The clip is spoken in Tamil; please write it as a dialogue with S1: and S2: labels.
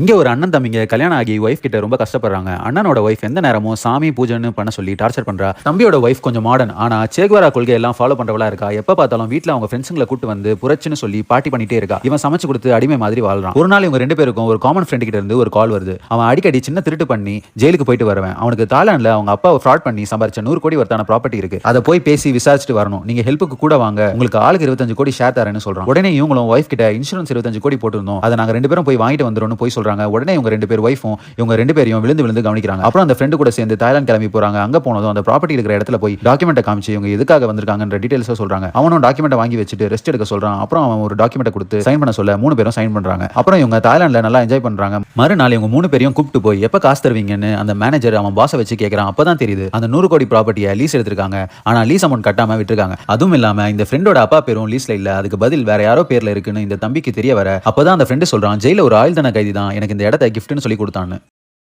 S1: இங்கே ஒரு அண்ணன் தம்பிங்க கல்யாணம் ஆகி ஒய்ஃப் கிட்ட ரொம்ப கஷ்டப்படுறாங்க. அண்ணனோட ஒய்ஃப் எந்த நேரமும் சாமி பூஜைன்னு பண்ண சொல்லி டார்ச்சர் பண்றா. தம்பியோட ஒய்ஃப் கொஞ்சம் மாடர்ன் ஆனா சேகுவரா கொள்கை எல்லாம் ஃபாலோ பண்றவளா இருக்கா? எப்ப பார்த்தாலும் வீட்டில் அவங்க ஃப்ரெண்ட்ஸுங்களை கூட்டு வந்து புரட்சின்னு சொல்லி பாட்டி பண்ணிட்டே இருக்கா. இவன் சமைச்சு கொடுத்து அடிமை மாதிரி வாழ்றான். ஒரு நாள் இவங்க ரெண்டு பேருக்கும் ஒரு காமன் ஃப்ரெண்ட் கிட்ட இருந்து ஒரு கால் வருது. அவன் அடிக்கடி சின்ன திருட்டு பண்ணி ஜெயிலுக்கு போயிட்டு வருவேன். அவனுக்கு தாய்லாண்டில் அவங்க அப்பா ஃப்ராட் பண்ணி சம்பாரிச்ச நூறு கோடி ஒருத்தான ப்ராப்பர்ட்டி இருக்கு. அதை போய் பேசி விசாரிச்சுட்டு வரணும். நீங்க ஹெல்ப்புக்கு கூட வாங்க. உங்களுக்கு ஆளுக்கு இருபத்தஞ்சு கோடி ஷேர் தரேன்னு சொல்றான். உடனே இவங்களும் ஒய்ஃப் கிட்ட இன்சூரன்ஸ் இருபத்தஞ்சு கோடி போட்டிருந்தோம். அதை நாங்க ரெண்டு பேரும் போய் வாங்கிட்டு வந்துடும் போய் சொல்றாங்க. உடனே இவங்க ரெண்டு பேர் ஒய்ஃபும் இவங்க ரெண்டு பேரையும் விழுந்து விழுந்து கவனிக்கிறாங்க. அப்புறம் அந்த ஃப்ரெண்டு கூட சேர்ந்து தாய்லாந்து கிளம்பி போறாங்க. அங்க போனதும் அந்த ப்ராப்பர்ட்டி இருக்கிற இடத்துல போய் டாக்குமெண்ட்டை காமிச்சு இவங்க எதுக்காக வந்திருக்காங்கன்ற டீடைல்ஸை சொல்றாங்க. அவனும் டாக்குமெண்ட்டை வாங்கி வச்சுட்டு ரெஸ்ட் எடுக்க சொல்றான். அப்புறம் அவன் ஒரு டாக்குமெண்ட்டை கொடுத்து சைன் பண்ண சொல்ல மூணு பேரும் சைன் பண்றாங்க. அப்புறம் இவங்க தாய்லாந்துல நல்லா என்ஜாய் பண்றாங்க. மறுநாள் இவங்க மூணு பேரையும் கூப்பிட்டு போய் எப்ப காசு தருவீங்கன்னு? அந்த மேனேஜர் அவன் பாசை வச்சு கேட்கறான் அப்பதான் தெரியுது அந்த நூறு கோடி ப்ராப்பர்ட்டியை லீஸ் எடுத்திருக்காங்க. ஆனா லீஸ் அமௌண்ட் கட்டாம விட்டுருக்காங்க. அதுவும் இல்லாம இந்த ஃப்ரெண்டோட அப்பா பேரும் லீஸ்ல இல்ல. அதுக்கு பதில் வேற யாரோ பேர்ல இருக்குன்னு இந்த தம்பிக்கு தெரிய வர அப்பதான் அந்த ஃப்ரெண்டு சொல்றான் ஜெயில ஒரு ஆயுள் தன கைதி தான் எனக்கு இந்த இடத்த கிஃப்ட்னு சொல்லி கொடுத்தான்னு.